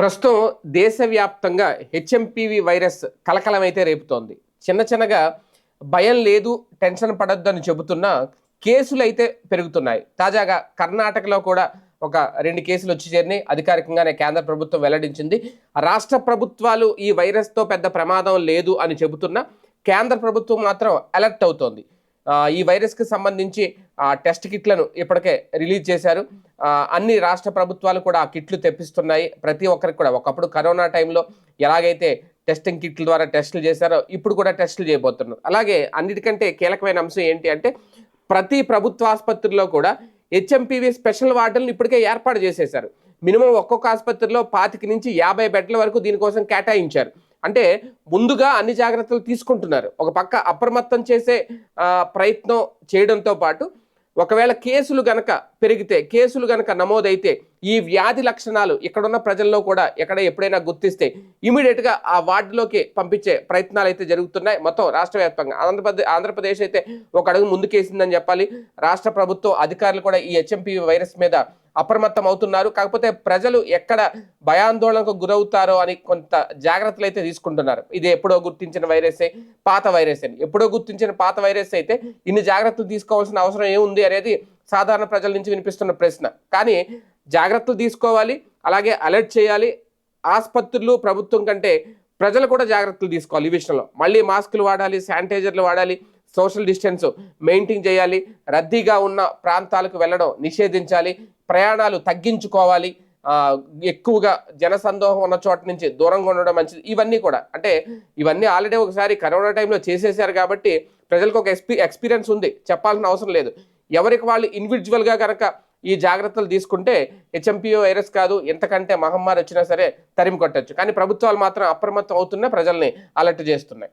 ప్రస్తుతం దేశవ్యాప్తంగా HMPV virus కలకలం అయితే రేపుతోంది. చిన్న చిన్నగా భయం లేదు టెన్షన్ పడొద్దని చెబుతున్న కేసులు అయితే పెరుగుతున్నాయి. తాజాగా కర్ణాటకలో కూడా ఒక రెండు కేసులు వచ్చి చేరినాయి. అధికారికంగానే కేంద్ర ప్రభుత్వం వెల్లడించింది. రాష్ట్ర ప్రభుత్వాలు ఈ వైరస్తో పెద్ద ప్రమాదం లేదు అని చెబుతున్నా కేంద్ర ప్రభుత్వం మాత్రం అలర్ట్ అవుతోంది. ఈ వైరస్కి సంబంధించి ఆ, టెస్ట్ కిట్లను ఇప్పటికే రిలీజ్ చేశారు. అన్ని రాష్ట్ర ప్రభుత్వాలు కూడా ఆ కిట్లు తెప్పిస్తున్నాయి. ప్రతి ఒక్కరికి కూడా. ఒకప్పుడు కరోనా టైంలో ఎలాగైతే టెస్టింగ్ కిట్ల ద్వారా టెస్టులు చేశారో ఇప్పుడు కూడా టెస్టులు చేయబోతున్నారు. అలాగే అన్నిటికంటే కీలకమైన అంశం ఏంటి అంటే ప్రతి ప్రభుత్వ ఆసుపత్రిలో కూడా హెచ్ఎంపీవీ స్పెషల్ వార్డులను ఇప్పటికే ఏర్పాటు చేసేశారు. మినిమం ఒక్కొక్క ఆసుపత్రిలో పాతిక నుంచి యాభై బెడ్ల వరకు దీనికోసం కేటాయించారు. అంటే ముందుగా అన్ని జాగ్రత్తలు తీసుకుంటున్నారు. ఒక పక్క అప్రమత్తం చేసే ప్రయత్నం చేయడంతో పాటు ఒకవేళ కేసులు గనక పెరిగితే కేసులు గనక నమోదైతే ఈ వ్యాధి లక్షణాలు ఇక్కడున్న ప్రజల్లో కూడా ఎక్కడ ఎప్పుడైనా గుర్తిస్తే ఇమీడియట్గా ఆ వార్డులోకి పంపించే ప్రయత్నాలు అయితే జరుగుతున్నాయి. మొత్తం రాష్ట్ర వ్యాప్తంగా ఆంధ్రప్రదేశ్ ఆంధ్రప్రదేశ్ అయితే ఒక అడుగు ముందుకేసిందని చెప్పాలి. రాష్ట్ర ప్రభుత్వం అధికారులు కూడా ఈ హెచ్ఎంపీ వైరస్ మీద అప్రమత్తం అవుతున్నారు. కాకపోతే ప్రజలు ఎక్కడ భయాందోళనకు గురవుతారో అని కొంత జాగ్రత్తలు అయితే తీసుకుంటున్నారు. ఇది ఎప్పుడో గుర్తించిన వైరసే పాత వైరస్ అని. ఎప్పుడో గుర్తించిన పాత వైరస్ అయితే ఇన్ని జాగ్రత్తలు తీసుకోవాల్సిన అవసరం ఏముంది అనేది సాధారణ ప్రజల నుంచి వినిపిస్తున్న ప్రశ్న. కానీ జాగ్రత్తలు తీసుకోవాలి అలాగే అలర్ట్ చేయాలి. ఆసుపత్రులు ప్రభుత్వం కంటే ప్రజలు కూడా జాగ్రత్తలు తీసుకోవాలి ఈ విషయంలో. మళ్ళీ మాస్కులు వాడాలి శానిటైజర్లు వాడాలి సోషల్ డిస్టెన్స్ మెయింటైన్ చేయాలి. రద్దీగా ఉన్న ప్రాంతాలకు వెళ్ళడం నిషేధించాలి. ప్రయాణాలు తగ్గించుకోవాలి. ఎక్కువగా జనసందోహం ఉన్న చోట నుంచి దూరంగా ఉండడం మంచిది. ఇవన్నీ కూడా. అంటే ఇవన్నీ ఆల్రెడీ ఒకసారి కరోనా టైంలో చేసేసారు కాబట్టి ప్రజలకు ఒక ఎక్స్పీ ఎక్స్పీరియన్స్ ఉంది. చెప్పాల్సిన అవసరం లేదు. ఎవరికి వాళ్ళు ఇండివిజువల్గా కనుక ఈ జాగ్రత్తలు తీసుకుంటే హెచ్ఎంపీఓ వైరస్ కాదు ఎంతకంటే మహమ్మారి వచ్చినా సరే తరిమి కొట్టచ్చు. కానీ ప్రభుత్వాలు మాత్రం అప్రమత్తం అవుతున్నా ప్రజల్ని అలర్ట్ చేస్తున్నాయి.